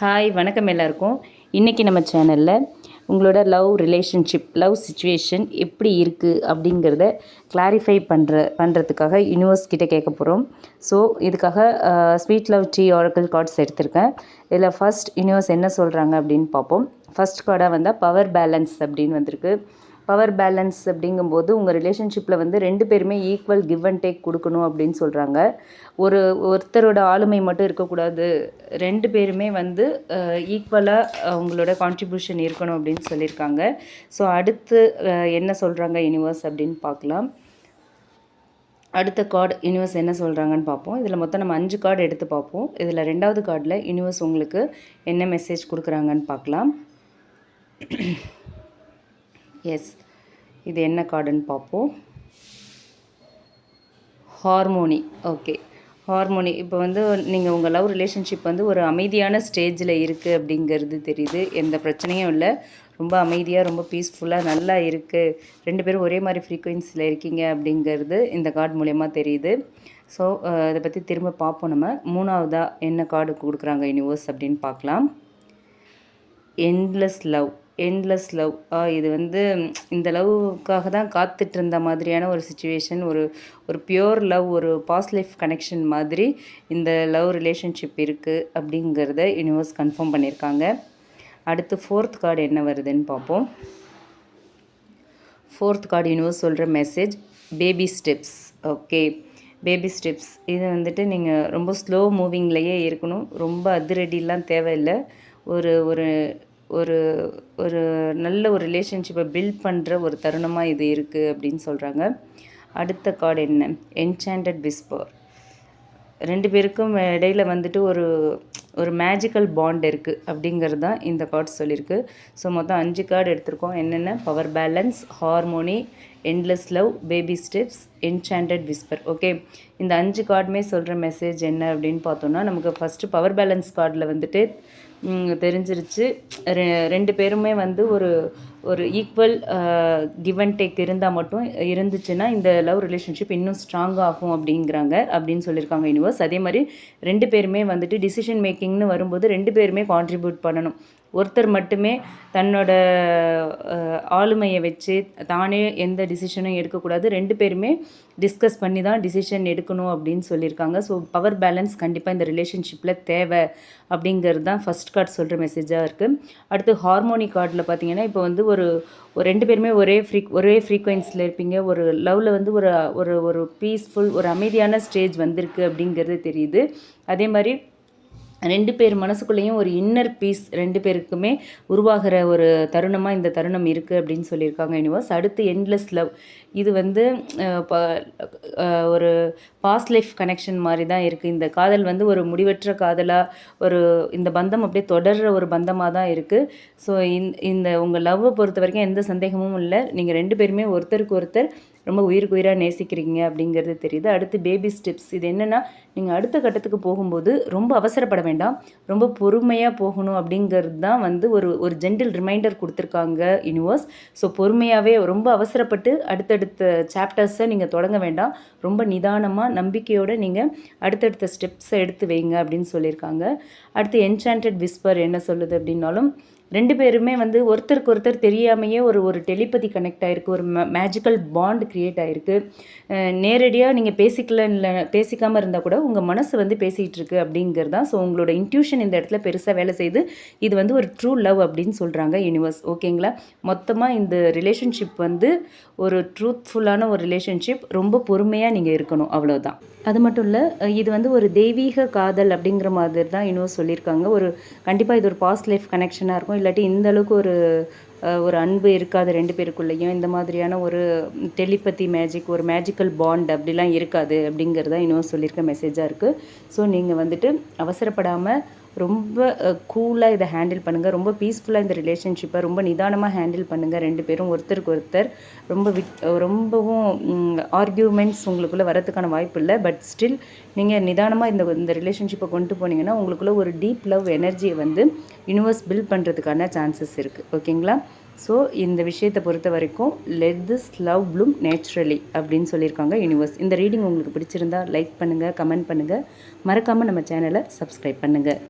Hi வணக்கம் எல்லாருக்கும். இன்றைக்கி நம்ம சேனலில் உங்களோட லவ் ரிலேஷன்ஷிப் லவ் சுச்சுவேஷன் எப்படி இருக்குது அப்படிங்கிறத கிளாரிஃபை பண்ணுற பண்ணுறதுக்காக யூனிவர்ஸ் கிட்டே கேட்க போகிறோம் ஸோ இதுக்காக sweet love tea oracle cards எடுத்திருக்கேன். இதில் ஃபர்ஸ்ட் யூனிவர்ஸ் என்ன சொல்கிறாங்க அப்படின்னு பார்ப்போம். ஃபர்ஸ்ட் கார்டாக வந்தால் பவர் பேலன்ஸ் அப்படின்னு வந்திருக்கு. பவர் பேலன்ஸ் அப்படிங்கும்போது உங்கள் ரிலேஷன்ஷிப்பில் வந்து ரெண்டு பேருமே ஈக்குவல் கிவ் அண்ட் டேக் கொடுக்கணும் அப்படின்னு சொல்கிறாங்க ஒரு ஒருத்தரோட ஆளுமை மட்டும் இருக்கக்கூடாது. ரெண்டு பேருமே வந்து ஈக்குவலாக அவங்களோட கான்ட்ரிபியூஷன் இருக்கணும் அப்படின்னு சொல்லியிருக்காங்க. ஸோ அடுத்து என்ன சொல்கிறாங்க யூனிவர்ஸ் அப்படின்னு பார்க்கலாம். அடுத்த கார்டு யூனிவர்ஸ் என்ன சொல்கிறாங்கன்னு பார்ப்போம். இதில் மொத்தம் நம்ம அஞ்சு கார்டு எடுத்து பார்ப்போம். இதில் ரெண்டாவது கார்டில் யூனிவர்ஸ் உங்களுக்கு என்ன மெசேஜ் கொடுக்குறாங்கன்னு பார்க்கலாம். எஸ் இது என்ன கார்டுன்னு பார்ப்போம். ஹார்மோனி ஓகே ஹார்மோனி இப்போ வந்து நீங்கள் உங்கள் லவ் ரிலேஷன்ஷிப் வந்து ஒரு அமைதியான ஸ்டேஜில் இருக்குது அப்படிங்கிறது தெரியுது. எந்த பிரச்சனையும் இல்லை. ரொம்ப அமைதியாக ரொம்ப பீஸ்ஃபுல்லாக நல்லா இருக்குது ரெண்டு பேரும் ஒரே மாதிரி ஃப்ரீக்குவென்சியில் இருக்கீங்க அப்படிங்கிறது இந்த கார்டு மூலயமா தெரியுது. ஸோ இதை பற்றி திரும்ப பார்ப்போம் நம்ம. மூணாவதாக என்ன கார்டு கொடுக்குறாங்க யூனிவர்ஸ் அப்படின்னு பார்க்கலாம். என்லெஸ் லவ் எண்ட்லெஸ் லவ் இது வந்து இந்த லவ்வுக்காக தான் காத்துட்டு இருந்த மாதிரியான ஒரு சுச்சுவேஷன் ஒரு ஒரு பியோர் லவ் ஒரு பாஸ்ட் லைஃப் கனெக்ஷன் மாதிரி இந்த லவ் ரிலேஷன்ஷிப் இருக்குது அப்படிங்கிறத யூனிவர்ஸ் கன்ஃபார்ம் பண்ணியிருக்காங்க அடுத்து ஃபோர்த் கார்டு என்ன வருதுன்னு பார்ப்போம். ஃபோர்த் கார்டு யூனிவர்ஸ் சொல்கிற message baby steps okay baby steps இது வந்துட்டு நீங்கள் ரொம்ப ஸ்லோ மூவிங்லேயே இருக்கணும். ரொம்ப அதிரடிலாம் தேவையில்லை. ஒரு ஒரு ஒரு ஒரு நல்ல ஒரு ரிலேஷன்ஷிப்பை பில்ட் பண்ணுற ஒரு தருணமாக இது இருக்குது அப்படின்னு சொல்கிறாங்க அடுத்த கார்டு என்ன? என்சாண்டட் விஸ்பர் ரெண்டு பேருக்கும் இடையில வந்துட்டு ஒரு ஒரு மேஜிக்கல் பாண்ட் இருக்குது அப்படிங்கிறது தான் இந்த கார்டு சொல்லியிருக்கு ஸோ மொத்தம் அஞ்சு கார்டு எடுத்திருக்கோம். என்னென்ன? Power balance harmony endless love baby steps enchanted whisper okay இந்த அஞ்சு கார்டுமே சொல்கிற மெசேஜ் என்ன அப்படின்னு பார்த்தோம்னா நமக்கு ஃபஸ்ட்டு பவர் பேலன்ஸ் கார்டில் வந்துட்டு தெரிஞ்சிருச்சு. ரெ- ரெண்டு பேருமே வந்து ஒரு ஒரு ஈக்குவல் கிவ் அண்ட் டேக் இருந்தால் மட்டும் இருந்துச்சுன்னா இந்த லவ் ரிலேஷன்ஷிப் இன்னும் ஸ்ட்ராங் ஆகும் அப்படிங்கிறாங்க அப்படின்னு சொல்லியிருக்காங்க யூனிவர்ஸ் அதே மாதிரி ரெண்டு பேருமே வந்துட்டு டிசிஷன் மேக்கிங்னு வரும்போது ரெண்டு பேருமே கான்ட்ரிபியூட் பண்ணணும். ஒருத்தர் மட்டுமே தன்னோட uh, ஆளுமையை வச்சு தானே எந்த டிசிஷனும் எடுக்கக்கூடாது. ரெண்டு பேருமே டிஸ்கஸ் பண்ணி தான் டிசிஷன் எடுக்கணும் அப்படின்னு சொல்லியிருக்காங்க. ஸோ பவர் பேலன்ஸ் கண்டிப்பாக இந்த ரிலேஷன்ஷிப்பில் தேவை அப்படிங்கிறது தான் ஃபஸ்ட் கார்டு சொல்கிற மெசேஜாக இருக்குது அடுத்து ஹார்மோனி கார்டில் பார்த்தீங்கன்னா இப்போ வந்து ஒரு ஒரு ரெண்டு பேருமே ஒரே ஃப்ரீ ஒரே ஃப்ரீக்வன்சியில் இருப்பீங்க. ஒரு லவ்வில் வந்து ஒரு ஒரு ஒரு பீஸ்ஃபுல் ஒரு அமைதியான ஸ்டேஜ் வந்திருக்கு அப்படிங்கிறது தெரியுது. அதே மாதிரி ரெண்டு பேர் மனசுக்குள்ளேயும் ஒரு இன்னர் பீஸ் ரெண்டு பேருக்குமே உருவாகிற ஒரு தருணமாக இந்த தருணம் இருக்குது அப்படின்னு சொல்லியிருக்காங்க யூனிவர்ஸ் அடுத்து எண்ட்லெஸ் லவ் இது வந்து ப- ஒரு பாஸ்ட் லைஃப் கனெக்ஷன் மாதிரி தான் இருக்குது இந்த காதல் வந்து ஒரு முடிவற்ற காதலாக ஒரு இந்த பந்தம் அப்படியே தொடர்ற ஒரு பந்தமாக தான் இருக்குது ஸோ இந்த உங்கள் லவ்வை பொறுத்த வரைக்கும் எந்த சந்தேகமும் இல்லை. நீங்கள் ரெண்டு பேருமே ஒருத்தருக்கு ஒருத்தர் ரொம்ப உயிருக்கு உயிராக நேசிக்கிறீங்க அப்படிங்கிறது தெரியுது. அடுத்து பேபி ஸ்டெப்ஸ் இது என்னென்னா நீங்கள் அடுத்த கட்டத்துக்கு போகும்போது ரொம்ப அவசரப்பட வேண்டாம். ரொம்ப பொறுமையாக போகணும் அப்படிங்கிறது தான் வந்து ஒரு ஒரு ஜென்டில் ரிமைண்டர் கொடுத்துருக்காங்க யூனிவர்ஸ் ஸோ பொறுமையாகவே ரொம்ப அவசரப்பட்டு அடுத்தடுத்த சாப்டர்ஸை நீங்கள் தொடங்க வேண்டாம். ரொம்ப நிதானமாக நம்பிக்கையோடு நீங்கள் அடுத்தடுத்த ஸ்டெப்ஸை எடுத்து வைங்க அப்படின்னு சொல்லியிருக்காங்க. அடுத்து என்சாண்டட் விஸ்பர் என்ன சொல்லுது அப்படின்னாலும் ரெண்டு பேருமே வந்து ஒருத்தருக்கு ஒருத்தர் தெரியாமையே ஒரு ஒரு டெலிபதி கனெக்ட் ஆகிருக்கு ஒரு மேஜிக்கல் பாண்ட் க்ரியேட் ஆகிருக்கு நேரடியாக நீங்கள் பேசிக்கல இல்லை பேசிக்காமல் இருந்தால் கூட உங்கள் மனசு வந்து பேசிகிட்டு இருக்கு அப்படிங்கிறது தான். ஸோ உங்களோட இன்ட்யூஷன் இந்த இடத்துல பெருசாக வேலை செய்து இது வந்து ஒரு ட்ரூ லவ் அப்படின்னு சொல்கிறாங்க யூனிவர்ஸ் ஓகேங்களா மொத்தமாக இந்த ரிலேஷன்ஷிப் வந்து ஒரு ட்ரூத்ஃபுல்லான ஒரு ரிலேஷன்ஷிப் ரொம்ப பொறுமையாக நீங்கள் இருக்கணும் அவ்வளோதான் அது மட்டும் இல்லை இது வந்து ஒரு தெய்வீக காதல் அப்படிங்கிற மாதிரி தான் இன்னும் சொல்லியிருக்காங்க. ஒரு கண்டிப்பாக இது ஒரு பாஸ்ட் லைஃப் கனெக்ஷனாக இருக்கும். இல்லாட்டி இந்த அளவுக்கு ஒரு ஒரு அன்பு இருக்காது ரெண்டு பேருக்குள்ளேயும். இந்த மாதிரியான ஒரு டெலிபதி மேஜிக் ஒரு மேஜிக்கல் பாண்ட் அப்படிலாம் இருக்காது அப்படிங்கிறத இன்னும் சொல்லியிருக்க மெசேஜாக இருக்குது ஸோ நீங்கள் வந்துட்டு அவசரப்படாமல் ரொம்ப கூலாக இதை ஹேண்டில் பண்ணுங்கள் ரொம்ப பீஸ்ஃபுல்லாக இந்த ரிலேஷன்ஷிப்பை ரொம்ப நிதானமாக ஹேண்டில் பண்ணுங்கள் ரெண்டு பேரும் ஒருத்தருக்கு ஒருத்தர். ரொம்ப விட் ரொம்பவும் ஆர்கியூமெண்ட்ஸ் உங்களுக்குள்ளே வரதுக்கான வாய்ப்பு இல்லை. பட் ஸ்டில் நீங்கள் நிதானமாக இந்த இந்த ரிலேஷன்ஷிப்பை கொண்டு போனீங்கன்னா உங்களுக்குள்ளே ஒரு டீப் லவ் எனர்ஜியை வந்து யூனிவர்ஸ் பில்ட் பண்ணுறதுக்கான சான்சஸ் இருக்குது ஓகேங்களா ஸோ இந்த விஷயத்தை பொறுத்த வரைக்கும் let this love bloom naturally அப்படின்னு சொல்லியிருக்காங்க யூனிவர்ஸ் இந்த ரீடிங் உங்களுக்கு பிடிச்சிருந்தா லைக் பண்ணுங்கள் கமெண்ட் பண்ணுங்கள் மறக்காமல் நம்ம சேனலை சப்ஸ்கிரைப் பண்ணுங்கள்